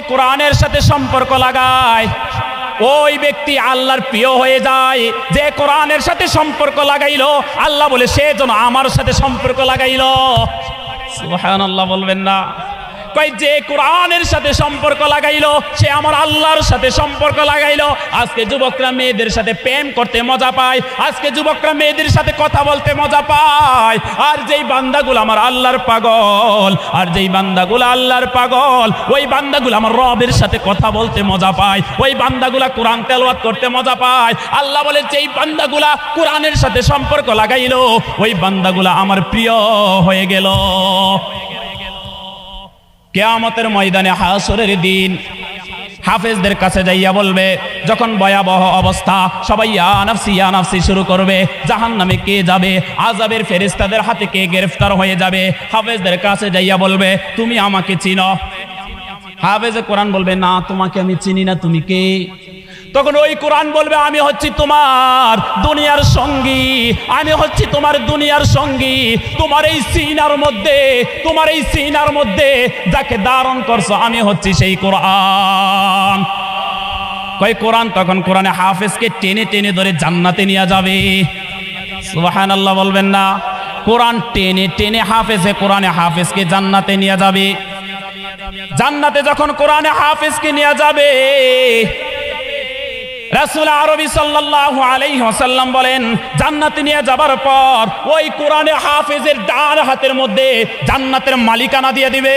কোরআনের সাথে সম্পর্ক লাগায়। ওই ব্যক্তি আল্লাহর প্রিয় হয়ে যায়, যে কোরআনের সাথে সম্পর্ক লাগাইল, আল্লাহ বলে, সে যেন আমার সাথে সম্পর্ক লাগাইল। সুবহানাল্লাহ বলবেন না। কই যে কোরআনের সাথে সম্পর্ক লাগাইলো, সে আমার আল্লাহর সাথে সম্পর্ক লাগাইলো। আজকে যুবকরা মেয়েদের সাথে প্রেম করতে মজা পায়, আজকে যুবকরা মেয়েদের সাথে কথা বলতে মজা পায়। আর যেই বান্দাগুলো আমার আল্লাহর পাগল, আর যেই বান্দাগুলো আল্লাহর পাগল, ওই বান্দাগুলো আমার রবের সাথে কথা বলতে মজা পায়, ওই বান্দাগুলা কোরআন তেলাওয়াত করতে মজা পায়। আল্লাহ বলে, যেই বান্দাগুলা কোরআনের সাথে সম্পর্ক লাগাইলো, ওই বান্দাগুলা আমার প্রিয় হয়ে গেল। কেয়ামতের ময়দানে হাসরের দিন। হাফেজদের কাছে যাইয়া বলবে, যখন ভয়াবহ অবস্থা, সবাই আনাফসি আনাফসি শুরু করবে। জাহান নামে কে যাবে? আজাবের ফেরিস্তাদের হাতে কে গ্রেফতার হয়ে যাবে? হাফেজদের কাছে যাইয়া বলবে, তুমি আমাকে চিনো। হাফেজে কোরআন বলবে, না, তোমাকে আমি চিনি না। তুমি কে? তখন ওই কোরআন বলবে, আমি হচ্ছি তোমার দুনিয়ার সঙ্গী, আমি হচ্ছি তোমার দুনিয়ার সঙ্গী। তোমার এই সিনার মধ্যে, তোমার এই সিনার মধ্যে যাকে ধারণ করছ, আমি হচ্ছি সেই কোরআন। কই কোরআন তখন কোরআনে হাফেজকে টেনে টেনে ধরে জান্নাতে নিয়ে যাবে। সুবাহান আল্লাহ বলবেন না, কোরআন টেনে টেনে হাফেজে কোরআনে হাফেজকে জান্নাতে নিয়ে যাবে। জান্নাতে যখন কোরআনে হাফেজকে নিয়ে যাবে রাসূল আরবি সাল্লাল্লাহু আলাইহি ওয়াসাল্লাম বলেন, জান্নাতে নিয়ে যাবার পর ওই কোরআনে হাফেজের ডান হাতের মধ্যে জান্নাতের মালিকানা দিয়ে দিবে।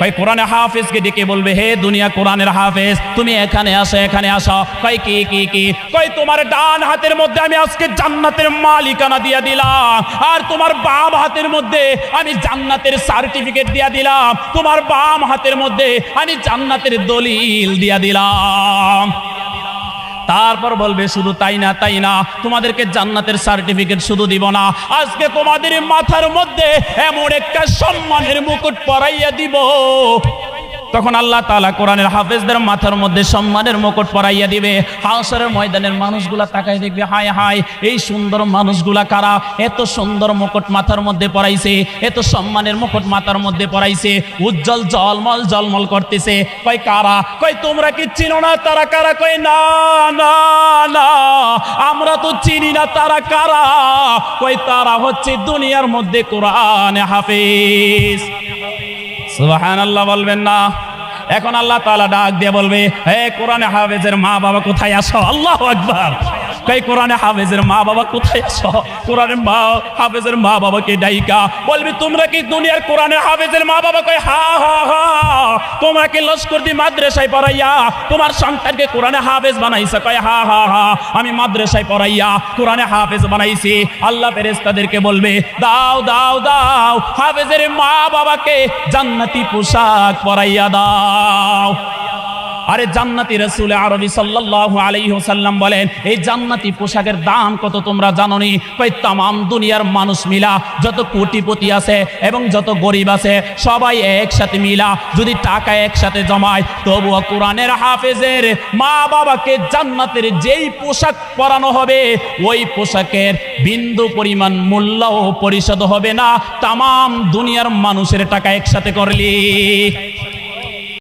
কই কোরআনে হাফেজকে ডেকে বলবে, হে দুনিয়া কোরআনের হাফেজ, তুমি এখানে আসো এখানে আসো। কই কি কি কি? কই তোমার ডান হাতের মধ্যে আমি আজকে জান্নাতের মালিকানা দিয়ে দিলাম, আর তোমার বাম হাতের মধ্যে আমি জান্নাতের সার্টিফিকেট দিয়ে দিলাম, তোমার বাম হাতের মধ্যে আমি জান্নাতের দলিল দিয়ে দিলাম। তারপর বলবে, শুধু তাই না তাই না, তোমাদেরকে জান্নাতের সার্টিফিকেট শুধু দিব না। আজকে তোমাদের মাথার মধ্যে এমন একটা সম্মানের মুকুট পরাইয়া দিব। তখন আল্লাহ তাআলা কোরআনের হাফেজদের মাথার মধ্যে সম্মানের মুকুট পরাইয়া দিবে। হাউসারের ময়দানের মানুষগুলা তাকায় দেখবে, হায় হায়, এই সুন্দর মানুষগুলা কারা? এত সুন্দর মুকুট মাথার মধ্যে পরাইছে, এত সম্মানের মুকুট মাথার মধ্যে পরাইছে, উজ্জ্বল জলমল জলমল করতেছে। কয় কারা? কয়, তোমরা কি চিনো না তারা কারা? কয় না না, আমরা তো চিনি না তারা কারা? কয়, তারা হচ্ছে দুনিয়ার মধ্যে কোরআন হাফেজ। সুবাহান আল্লাহ বলবেন না। এখন আল্লাহ তালা ডাক দিয়ে বলবে, হে কোরআনে হাফেজের মা বাবা কোথায় আসো আল্লাহ আকবার। কই কোরআনে হাফেজের মা বাবা কোথায় আসো কোরআনের মা হাফেজের মা বাবাকে ডাইকা। বলবি, তোমরা কি দুনিয়ার কোরআনের হাফেজের মা বাবা কই হা হা হা, তোমাকে লস্কর দি মাদ্রাসায় পড়াইয়া, তোমার সন্তানকে কোরআনে হাফেজ বানাইছে? কয়, হা হা হা, আমি মাদ্রাসায় পড়াইয়া কোরআনে হাফেজ বানাইছি। আল্লাহ ফেরেশতাদেরকে বলবে, দাও দাও দাও, হাফেজের মা বাবাকে জান্নাতি পোশাক পরাইয়া দাও। আরে জান্নাতি রসুল আরবি সাল্লাল্লাহু আলাইহি ওয়াসাল্লাম বলেন, এই জান্নাতি পোশাকের দাম কত তোমরা জানো নি তাম দুনিয়ার মানুষ মিলা, যত কোটিপতি আছে এবং যত গরিব আছে, সবাই একসাথে মিলা। যদি টাকা একসাথে জমায়, তবুও কোরআনের হাফেজের মা বাবাকে জান্নাতের যেই পোশাক পরানো হবে, ওই পোশাকের বিন্দু পরিমাণ মূল্যও পরিশোধ হবে না। তাম দুনিয়ার মানুষের টাকা একসাথে করলি।